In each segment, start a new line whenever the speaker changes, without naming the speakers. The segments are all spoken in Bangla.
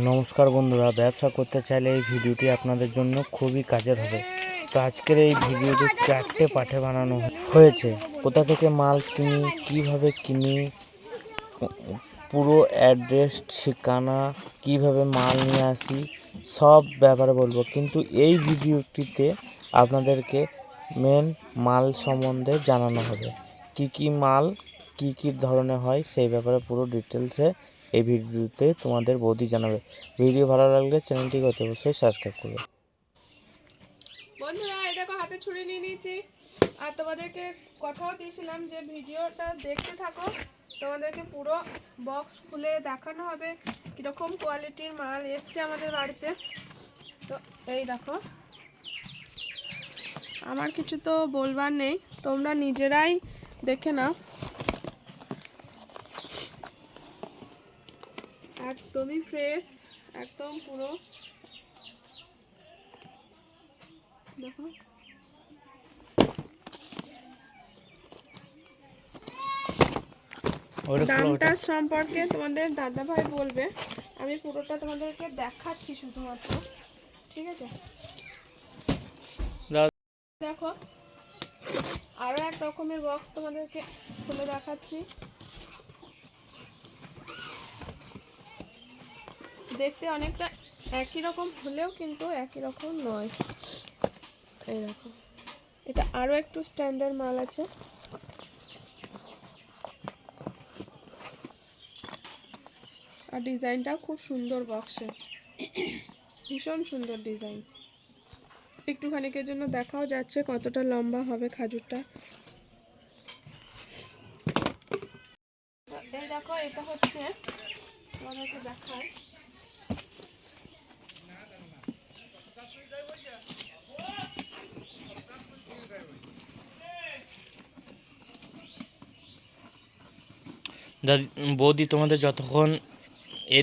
নমস্কার বন্ধুরা, ব্যবসা করতে চাইলে এই ভিডিওটি আপনাদের জন্য খুবই কাজের হবে। তো আজকের এই ভিডিওটি চারটে পাঠে বানানো হয়েছে। কোথা থেকে মাল কিনি, কীভাবে কিনি, পুরো অ্যাড্রেস, ঠিকানা, কীভাবে মাল নিয়ে আসি, সব ব্যাপারে বলব। কিন্তু এই ভিডিওটিতে আপনাদেরকে মেন মাল সম্বন্ধে জানানো হবে। কি কি মাল, কি কি ধরনের হয়, সেই ব্যাপারে পুরো ডিটেলসে এই ভিডিওতে তোমাদের বৌদি জানাবে। ভিডিও ভালো লাগলে চ্যানেলটিকে অতি অবশ্যই সাবস্ক্রাইব করবে।
বন্ধুরা, এই দেখো, হাতে ছুরি নিয়ে নিয়েছি। আর তোমাদেরকে কথাও দিয়েছিলাম যে ভিডিওটা দেখতে থাকো। তোমাদেরকে পুরো বক্স খুলে দেখানো হবে কীরকম কোয়ালিটির মাল এসছে আমাদের বাড়িতে। তো এই দেখো, আমার কিছু তো বলবার নেই, তোমরা নিজেরাই দেখে নাও। একদমই ফ্রেশ একদম পুরো। দেখো। দামটা সম্পর্কে তোমাদের দাদা ভাই বলবে। আমি পুরোটা তোমাদেরকে দেখাচ্ছি শুধুমাত্র। ঠিক আছে? দেখো আরও এক রকমের বক্স তোমাদেরকে খুলে দেখাচ্ছি। দেখতে অনেকটা একই রকম হলেও কিন্তু একই রকম নয়। দেখো। এটা আরও একটু স্ট্যান্ডার্ড মাল আছে। আর ডিজাইনটাও খুব সুন্দর বক্সে ভীষণ সুন্দর ডিজাইন। একটুখানিকের জন্য দেখাও যাচ্ছে কতটা লম্বা হবে খাজুরটা। এই দেখো, এটা হচ্ছে তোমাদেরকে দেখায়।
বৌদি তোমাদের যতক্ষণ এই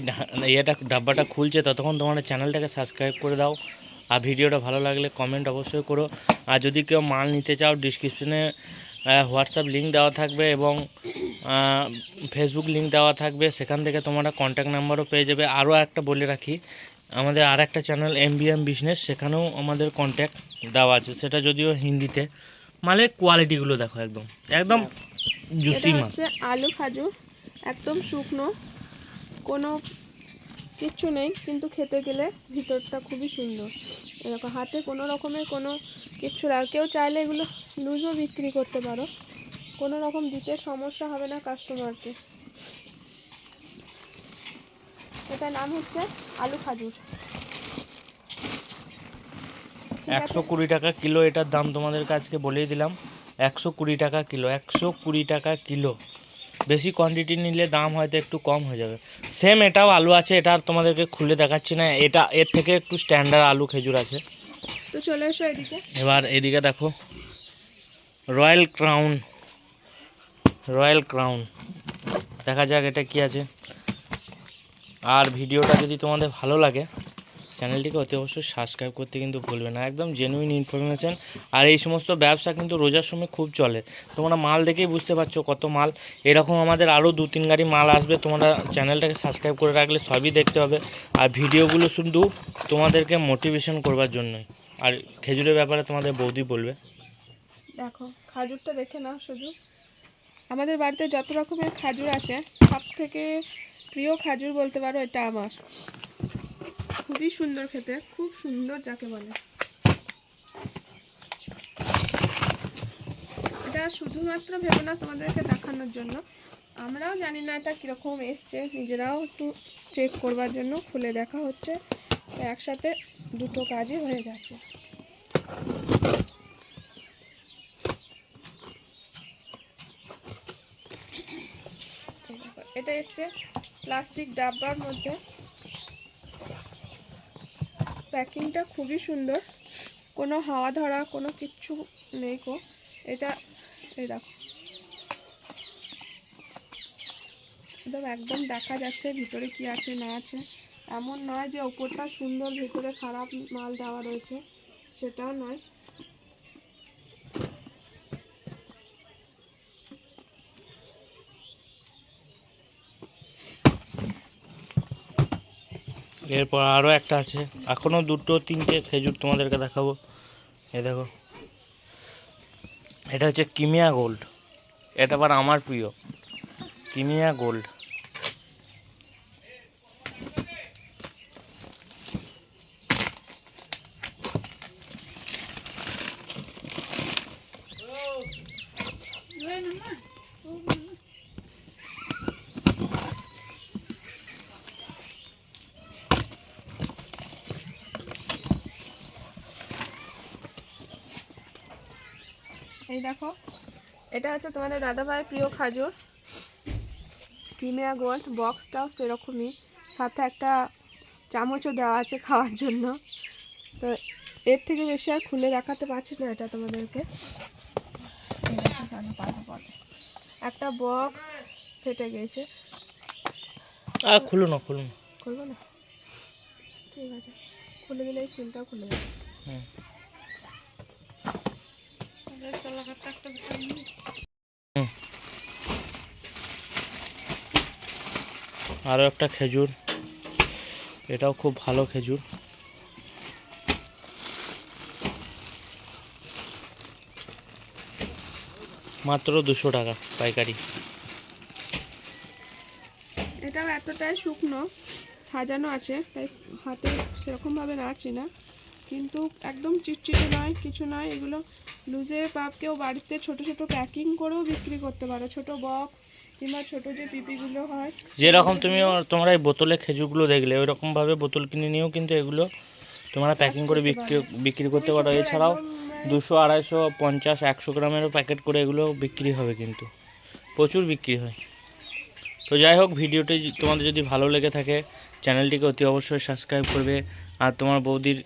ইয়েটা ডাব্বাটা খুলছে ততক্ষণ তোমাদের চ্যানেলটাকে সাবস্ক্রাইব করে দাও। আর ভিডিওটা ভালো লাগলে কমেন্ট অবশ্যই করো। আর যদি কেউ মাল নিতে চাও ডিসক্রিপশনে হোয়াটসঅ্যাপ লিঙ্ক দেওয়া থাকবে এবং ফেসবুক লিঙ্ক দেওয়া থাকবে। সেখান থেকে তোমরা কন্ট্যাক্ট নাম্বারও পেয়ে যাবে। আরও একটা বলে রাখি আমাদের আর একটা চ্যানেল এম বিজনেস সেখানেও আমাদের কন্ট্যাক্ট দেওয়া আছে। সেটা যদিও হিন্দিতে মালের কোয়ালিটিগুলো দেখো একদম। একদম জুসি মাল।
আলু খাজুর একদম শুকনো। কোনো কিচ্ছু নেই, কিন্তু খেতে গেলে ভিতরটা খুবই সুন্দর। এরকম হাতে কোনো রকমের কোনো কিচ্ছু আর কেউ চাইলে এগুলো লুজও বিক্রি করতে পারো। কোনো রকম দিতে সমস্যা হবে না কাস্টমারকে এটার নাম হচ্ছে আলু খাজুর।
একশো কুড়ি টাকা কিলো, এটার দাম তোমাদের কাছকে বলেই দিলাম। একশো কুড়ি টাকা কিলো, একশো কুড়ি টাকা কিলো। বেশি কোয়ান্টিটি নিলে দাম হয়তো একটু কম হয়ে যাবে। সেম এটাও আলু আছে এটা আর তোমাদেরকে খুলে দেখাচ্ছি না এটা এর থেকে একটু স্ট্যান্ডার্ড আলু খেজুর আছে।
তো চলে এসো এদিকে।
এবার এদিকে দেখো রয়্যাল ক্রাউন রয়্যাল ক্রাউন দেখা যাক এটা কি আছে। আর ভিডিওটা যদি তোমাদের ভালো লাগে চ্যানেলটিকে অতি অবশ্যই সাবস্ক্রাইব করতে কিন্তু ভুলবে না। একদম জেনুইন ইনফরমেশান আর এই সমস্ত ব্যবসা কিন্তু রোজার সময় খুব চলে। তোমরা মাল দেখেই বুঝতে পারছ কত মাল। এরকম আমাদের আরও দু তিন গাড়ি মাল আসবে। তোমরা চ্যানেলটাকে সাবস্ক্রাইব করে রাখলে সবই দেখতে হবে। আর ভিডিওগুলো শুধু তোমাদেরকে মোটিভেশন করবার জন্যই। আর খেজুরের ব্যাপারে তোমাদের বৌদি বলবে।
দেখো, খাজুরটা দেখে নাও শুধু। আমাদের বাড়িতে যত রকমের খাজুর আসে সব থেকে প্রিয় খাজুর বলতে পারো এটা আমার। খুবই সুন্দর খেতে, খুব সুন্দর যাকে বলে। এটা শুধুমাত্র ভেবো না তোমাদেরকে দেখানোর জন্য। আমরাও জানি না এটা কীরকম এসছে, নিজেরাও একটু চেক করবার জন্য খুলে দেখা হচ্ছে। একসাথে দুটো কাজই হয়ে যাচ্ছে। এটা এসছে প্লাস্টিক ডাব্বার মধ্যে। প্যাকিংটা খুবই সুন্দর। কোনো হাওয়া ধরা, কোনো কিচ্ছু নেই কো এটা, এই দেখো। একদম একদম দেখা যাচ্ছে ভিতরে কি আছে, না আছে। এমন নয় যে ওপরটা সুন্দর, ভিতরে খারাপ মাল দেওয়া রয়েছে, সেটাও নয়।
এরপর আরও একটা আছে। এখনও দুটো, তিনটে খেজুর তোমাদেরকে দেখাবো। এ দেখো। এটা হচ্ছে কিমিয়া গোল্ড। এটা আবার আমার প্রিয়। কিমিয়া গোল্ড
এই দেখো। এটা হচ্ছে তোমাদের দাদাভাই প্রিয় খাজুর। কিমিয়া গোল্ড বক্সটাও সেরকমই। সাথে একটা চামচও দেওয়া আছে খাওয়ার জন্য। তো এর থেকে বেশি আর খুলে দেখাতে পারছি না এটা তোমাদেরকে। এই। একটা বক্স ফেটে গেছে।
আর খুলো না খুলো না।
খুলবো না? ঠিক আছে। খুলে দিলে এই সিলটাও খুলে যাবে।
হুম। আরও একটা খেজুর। এটাও খুব ভালো খেজুর। মাত্র দুশো টাকা পাইকারি।
এটাও এতটাই শুকনো, সাজানো আছে, তাই হাতে সেরকমভাবে নাড়ছি না। কিন্তু একদম চিটচিটে নয়, কিছু নয়, এগুলো লুজে পাপকেও বাড়িতে ছোট ছোট প্যাকিং করেও বিক্রি করতে পারো। ছোট বক্স কিংবা ছোট যে পিপিগুলো হয়।
যেরকম তুমি তোমরা এই বোতলে খেজুরগুলো দেখলে ওই রকমভাবে বোতল কিনে নিয়েও কিন্তু এগুলো তোমরা প্যাকিং করে বিক্রি বিক্রি করতে পারো। এছাড়াও দুশো আড়াইশো পঞ্চাশ একশো গ্রামেরও প্যাকেট করে এগুলো বিক্রি হবে কিন্তু। প্রচুর বিক্রি হয়। তো যাই হোক, ভিডিওটি তোমাদের যদি ভালো লেগে থাকে, চ্যানেলটিকে অতি অবশ্যই সাবস্ক্রাইব করবে। আর তোমার বৌদির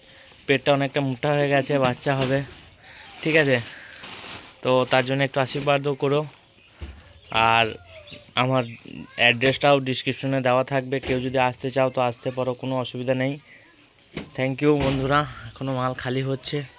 পেটটা অনেকটা মোটা হয়ে গেছে, বাচ্চা হবে। ঠিক আছে? তো তার জন্য একটু আশীর্বাদও করো। আর আমার অ্যাড্রেসটাও ডিসক্রিপশনে দেওয়া থাকবে। কেউ যদি আসতে চাও তো আসতে পারো, কোনো অসুবিধা নেই। থ্যাংক ইউ বন্ধুরা। এখনও মাল খালি হচ্ছে।